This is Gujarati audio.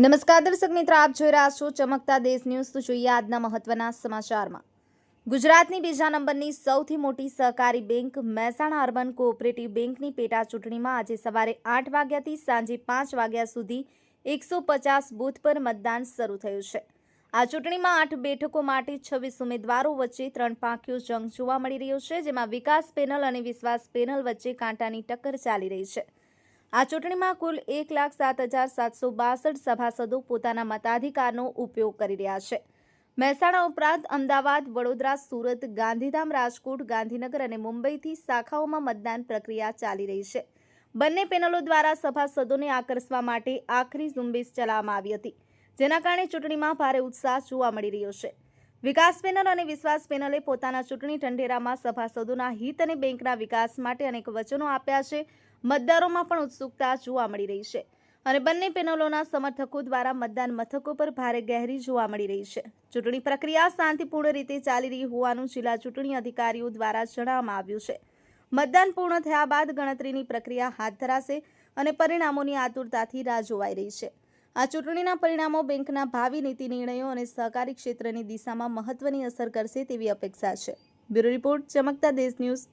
નમસ્કાર દર્શક મિત્રો, આપ જોઈ રહ્યા છો ચમકતા દેશ ન્યૂઝ. તો જોઈએ આજના મહત્વના સમાચારમાં. ગુજરાતની બીજા નંબરની સૌથી મોટી સહકારી બેંક મહેસાણા અર્બન કોઓપરેટિવ બેંકની પેટા ચૂંટણીમાં આજે સવારે આઠ વાગ્યાથી સાંજે પાંચ વાગ્યા સુધી એકસો પચાસ બૂથ પર મતદાન શરૂ થયું છે. આ ચૂંટણીમાં આઠ બેઠકો માટે છવ્વીસ ઉમેદવારો વચ્ચે ત્રણ પાંખીઓ જંગ જોવા મળી રહ્યો છે, જેમાં વિકાસ પેનલ અને વિશ્વાસ પેનલ વચ્ચે કાંટાની ટક્કર ચાલી રહી છે. આ ચૂંટણીમાં કુલ એક લાખ સાત હજાર સાતસો બાસઠ સભાસદો પોતાના મતાધિકારનો ઉપયોગ કરી રહ્યા છે. મહેસાણા ઉપરાંત અમદાવાદ, વડોદરા, સુરત, ગાંધીધામ, રાજકોટ, ગાંધીનગર અને મુંબઈથી શાખાઓમાં મતદાન પ્રક્રિયા ચાલી રહી છે. બંને પેનલો દ્વારા સભાસદોને આકર્ષવા માટે આખરી ઝુંબેશ ચલાવવામાં આવી હતી, જેના કારણે ચૂંટણીમાં ભારે ઉત્સાહ જોવા મળી રહ્યો છે. વિકાસ પેનલ અને વિશ્વાસ પેનલે પોતાના ચૂંટણી ઢંઢેરામાં સભાસદોના હિત અને બેંકના વિકાસ માટે અનેક વચનો આપ્યા છે. મતદારોમાં પણ ઉત્સુકતા જોવા મળી રહી છે અને બંને પેનલોના સમર્થકો દ્વારા મતદાન મથકો પર ભારે ગહેરી જોવા મળી રહી છે. ચૂંટણી પ્રક્રિયા શાંતિપૂર્ણ રીતે ચાલી રહી હોવાનું જિલ્લા ચૂંટણી અધિકારીઓ દ્વારા જણાવવામાં આવ્યું છે. મતદાન પૂર્ણ થયા બાદ ગણતરીની પ્રક્રિયા હાથ ધરાશે અને પરિણામોની આતુરતાથી રાહ જોવાઈ રહી છે. આ ચૂંટણીના પરિણામો બેંકના ભાવિ નીતિ નિર્ણયો અને સહકારી ક્ષેત્રની દિશામાં મહત્વની અસર કરશે તેવી અપેક્ષા છે. બ્યુરો રિપોર્ટ, ચમકતા દેશ ન્યૂઝ